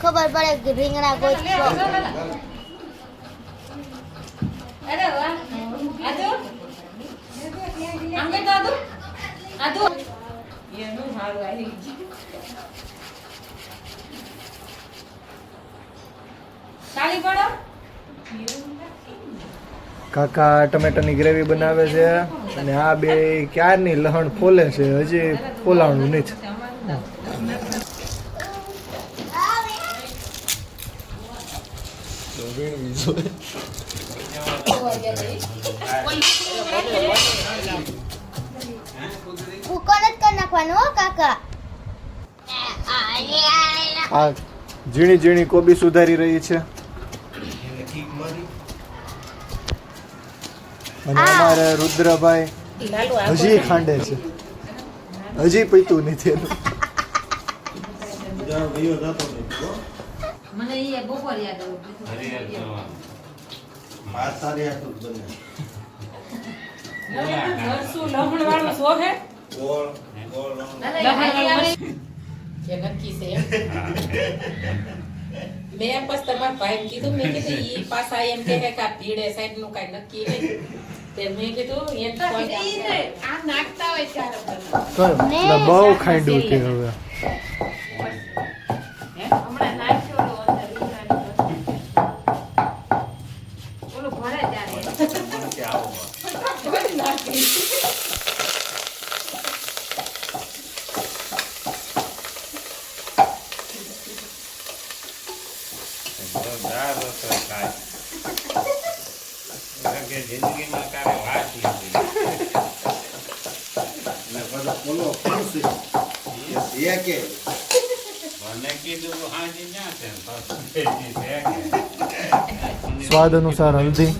ખબર પડે કે રીંગણા કોઈ અરે વાહ આદુ આમ પડો કાકા ટમેટાની ગ્રેવી બનાવે છે અને આ બે ક્યારની લહણ ફોલે છે? હજી ફોલાણું નહીં કુકર જ કરી નાખવાનું હો કાકા આ ઝીણી ઝીણી કોબી સુધારી રહી છે. અને અમારે રુદ્રભાઈ હજી ખાંડે છે. હજી પીતું નથી એનું. મને એ બપોર યાદ આવ્યું. કે નક્કી છે. એમ. મેં બસ તમારા ભાઈને કીધું મેં કીધું ઈ પાસા એમ કે આ ભીડે સાઈડનું કઈ નક્કી નહીં. તે મેં કીધું એમ ફોન આ નાખતા હોય ત્યારે બધું. કયો એટલે બહુ ખાંડ્યું છે હવે હમણાં નાખ્યો તો અંદર રીંગણાની બધું. ઓલું ભરે ત્યારે જિંદગીમાં કારે વાત નથી. મને કીધું તો હાજી ના છે કે સ્વાદ અનુસાર હલ્દી.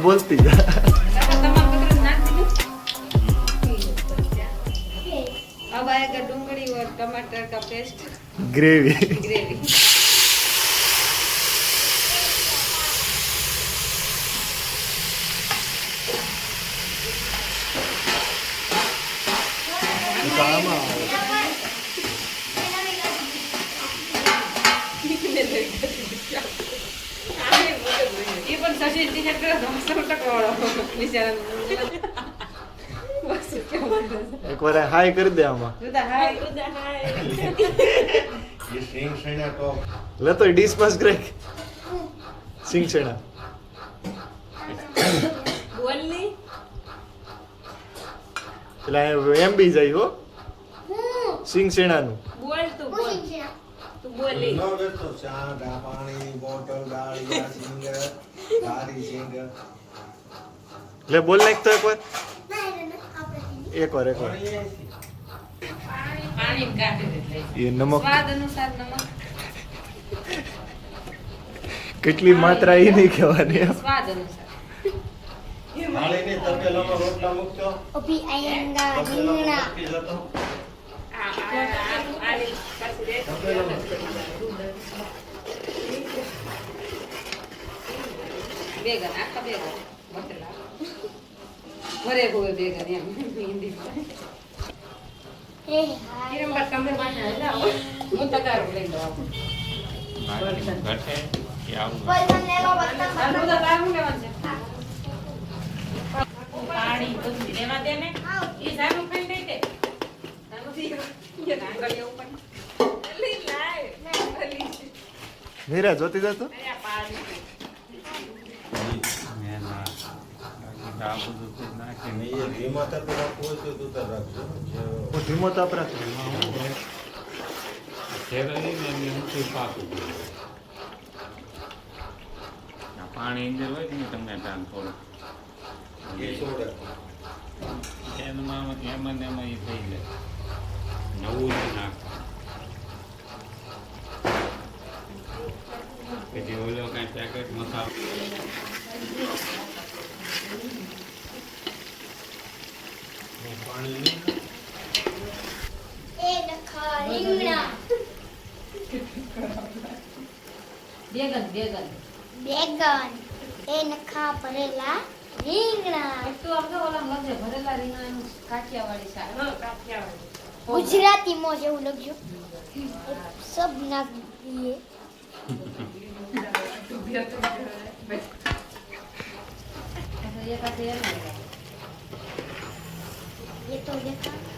બોલતી જા તમારું બધું નાખી દીધું अब आएगा डूंगरी और टमाटर का paste gravy gravy Sachin T shirt એટલે એમ બી જાય હો. સિંગ સેણાનું પાણી બોટલ દાળ લે બોલ નાખ તો એકવાર એકવાર એકવાર એ નમક કેટલી માત્રા એ નહીં કહેવાની રોટલા મૂકતો બેગન આખા બેગન. બટેલા ભરે હુए બેગન એમ હિન્દી હે હા કિરમ બાદ કમરે બાંધા એટલે હું તગારું લઈ લઉં ઘટે કે આવું? કોઈ મને લેવા બતા આનું તો તારું લેવાનું છે? પાણી બધું રેવા દે ને. ખાઈ નહીં મીરા જોતી જતો ના બાકી નાખીને એ ધીમા તપે હોય તો તું ધીમો તાપ રાખજો શેરડી ને એમને પાકું પાણી અંદર હોય ને તમને થોડું થોડો. એમાં એમાં ને એમાં એ થઈ જાય નવું જ નાખ પછી ઓલો કાંઈ પેકેટ મસાલો પાણી નહીં એ નખા રીંગણા કાઠિયાવાડી શાક ગુજરાતી માં જેવું લખજો સબ નાખ દીએ Túi.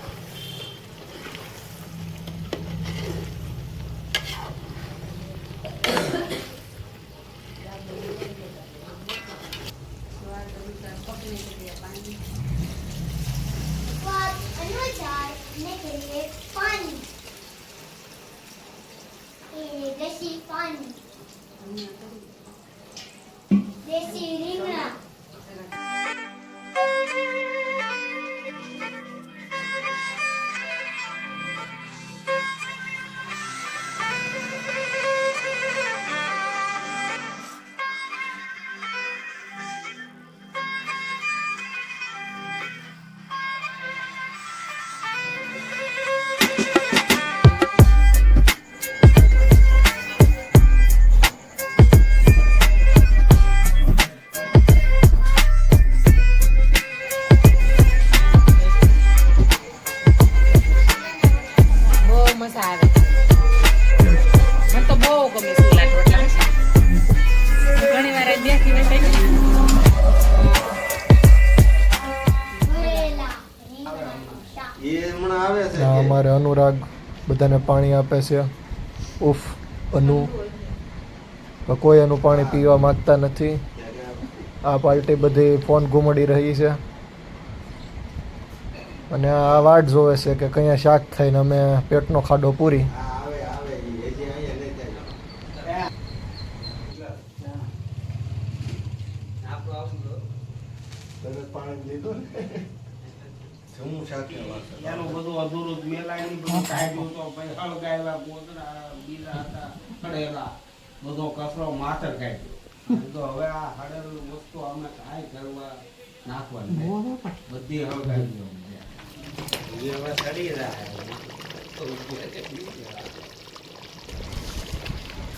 અમારે અનુરાગ બધાને પાણી આપે છે. ઉફ અનુ. કોઈ એનું પાણી પીવા માંગતા નથી. આ પાર્ટી બધી ફોન ઘુમડી રહી છે. અને આ વાટ જોવે છે કે કયા શાક ખાઈને અમે પેટનો ખાડો પૂરી. પાણી લીધું ને સાથે એનું બધું અધૂરું જ. બધું કાઢ્યું તો પછી હળગાવ્યા ગોદડા બીજા હતા ખડેલા. બધો કચરો માથર કાઢ્યો તો હવે આ હળેલ વસ્તુ અમે કાંઈ કરવા નાખવાની બધી હળગાવી. હવે સડી રહ્યા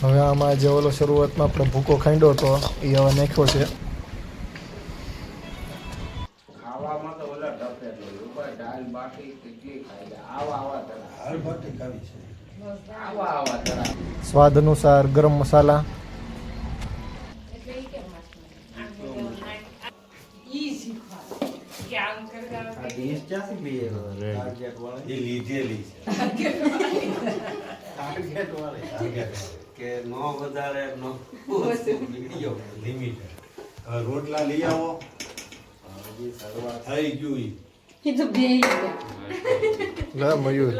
હવે આમાં જે ઓલો શરૂઆતમાં આપણે ભૂકો ખાંડ્યો હતો એ હવે નાખ્યો છે. નો અનુસાર ગરમ મસાલા. રોટલા લઈ આવો. થઈ ગયું મયુર.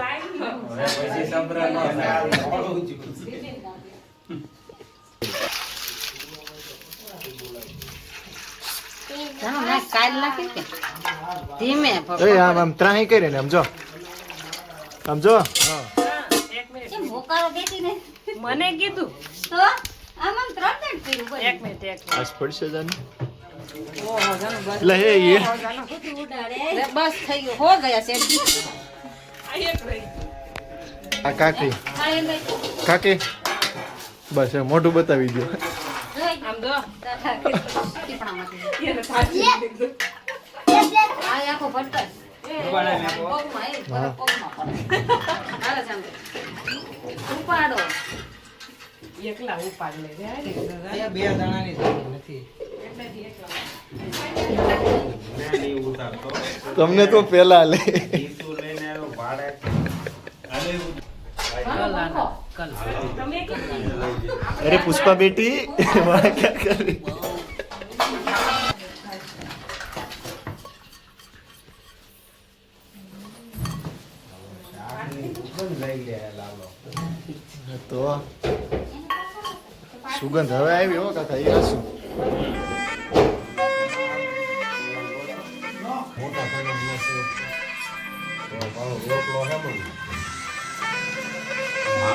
ધીમે આમ આમ ત્રાહી કરીને આમ જો આમ બેસી થઈ ગયું હો ગયા આ કાકી કાકી બસ મોઢું બતાવી દો. ઉપાડો એકલા ઉપાડ લે બે નથી. તમને તો પેલા લે ભાડે. અરે પુષ્પા બેટી વહાં ક્યાં કરી. તો સુગંધ હવે આવી હો કાકા એ શું